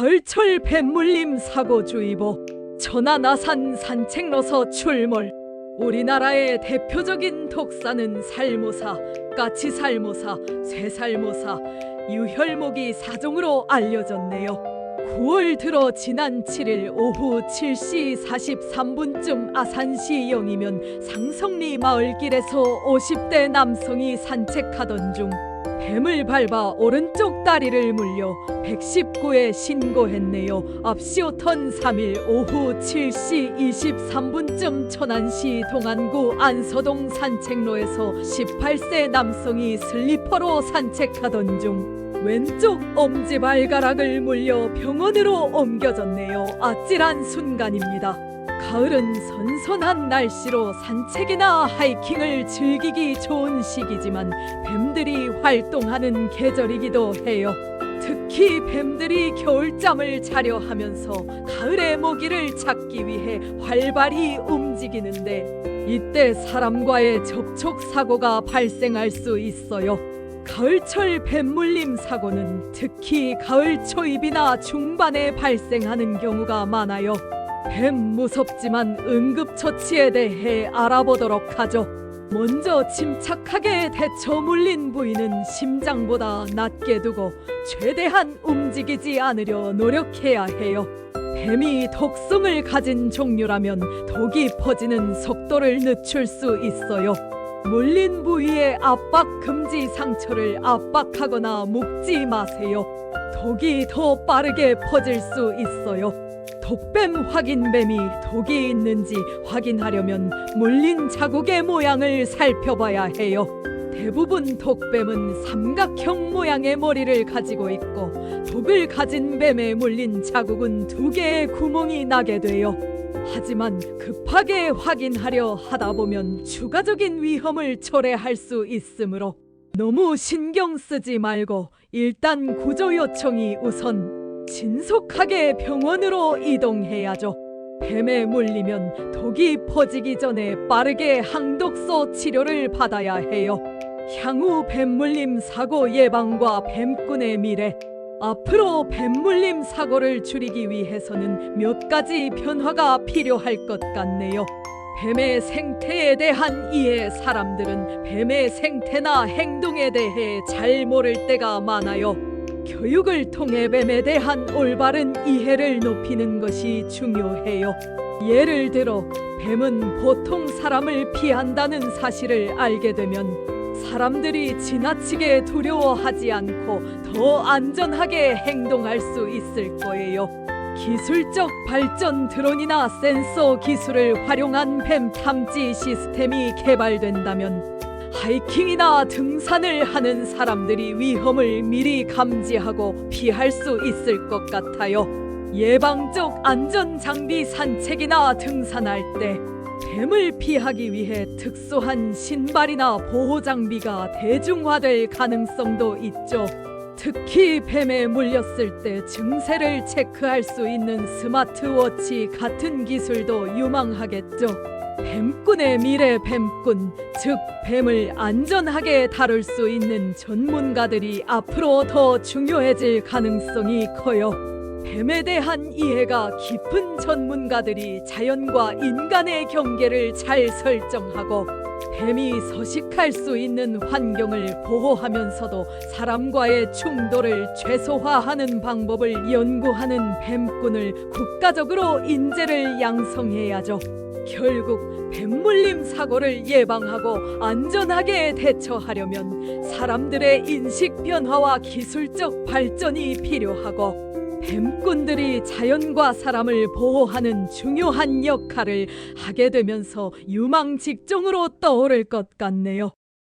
가을철 뱃물림 사고주의보 천안아산 산책로서 출몰 우리나라의 대표적인 독사는 살모사, 까치살모사, 쇠살모사, 유혈목이 사종으로 알려졌네요. 9월 들어 지난 7일 오후 7시 43분쯤 아산시 영이면 상성리 마을길에서 50대 남성이 산책하던 중 뱀을 밟아 오른쪽 다리를 물려 119에 신고했네요. 앞시오턴 3일 오후 7시 23분쯤 천안시 동안구 안서동 산책로에서 18세 남성이 슬리퍼로 산책하던 중 왼쪽 엄지발가락을 물려 병원으로 옮겨졌네요. 아찔한 순간입니다. 가을은 선선한 날씨로 산책이나 하이킹을 즐기기 좋은 시기지만 뱀들이 활동하는 계절이기도 해요. 특히 뱀들이 겨울잠을 자려 하면서 가을의 먹이를 찾기 위해 활발히 움직이는데 이때 사람과의 접촉 사고가 발생할 수 있어요. 가을철 뱀물림 사고는 특히 가을 초입이나 중반에 발생하는 경우가 많아요. 뱀 무섭지만 응급처치에 대해 알아보도록 하죠. 먼저 침착하게 대처 물린 부위는 심장보다 낮게 두고 최대한 움직이지 않으려 노력해야 해요. 뱀이 독성을 가진 종류라면 독이 퍼지는 속도를 늦출 수 있어요. 물린 부위의 압박 금지 상처를 압박하거나 묶지 마세요. 독이 더 빠르게 퍼질 수 있어요. 독뱀 확인뱀이 독이 있는지 확인하려면 물린 자국의 모양을 살펴봐야 해요. 대부분 독뱀은 삼각형 모양의 머리를 가지고 있고 독을 가진 뱀에 물린 자국은 두 개의 구멍이 나게 돼요. 하지만 급하게 확인하려 하다 보면 추가적인 위험을 초래할 수 있으므로 너무 신경 쓰지 말고 일단 구조 요청이 우선 신속하게 병원으로 이동해야죠. 뱀에 물리면 독이 퍼지기 전에 빠르게 항독소 치료를 받아야 해요. 향후 뱀물림 사고 예방과 뱀꾼의 미래 앞으로 뱀물림 사고를 줄이기 위해서는 몇 가지 변화가 필요할 것 같네요. 뱀의 생태에 대한 이해 사람들은 뱀의 생태나 행동에 대해 잘 모를 때가 많아요. 교육을 통해 뱀에 대한 올바른 이해를 높이는 것이 중요해요. 예를 들어 뱀은 보통 사람을 피한다는 사실을 알게 되면 사람들이 지나치게 두려워하지 않고 더 안전하게 행동할 수 있을 거예요. 기술적 발전 드론이나 센서 기술을 활용한 뱀 탐지 시스템이 개발된다면 하이킹이나 등산을 하는 사람들이 위험을 미리 감지하고 피할 수 있을 것 같아요. 예방적 안전 장비 산책이나 등산할 때 뱀을 피하기 위해 특수한 신발이나 보호 장비가 대중화될 가능성도 있죠. 특히 뱀에 물렸을 때 증세를 체크할 수 있는 스마트워치 같은 기술도 유망하겠죠. 뱀꾼의 미래 뱀꾼, 즉 뱀을 안전하게 다룰 수 있는 전문가들이 앞으로 더 중요해질 가능성이 커요. 뱀에 대한 이해가 깊은 전문가들이 자연과 인간의 경계를 잘 설정하고 뱀이 서식할 수 있는 환경을 보호하면서도 사람과의 충돌을 최소화하는 방법을 연구하는 뱀꾼을 국가적으로 인재를 양성해야죠. 결국 뱀물림 사고를 예방하고 안전하게 대처하려면 사람들의 인식 변화와 기술적 발전이 필요하고 뱀꾼들이 자연과 사람을 보호하는 중요한 역할을 하게 되면서 유망 직종으로 떠오를 것 같네요.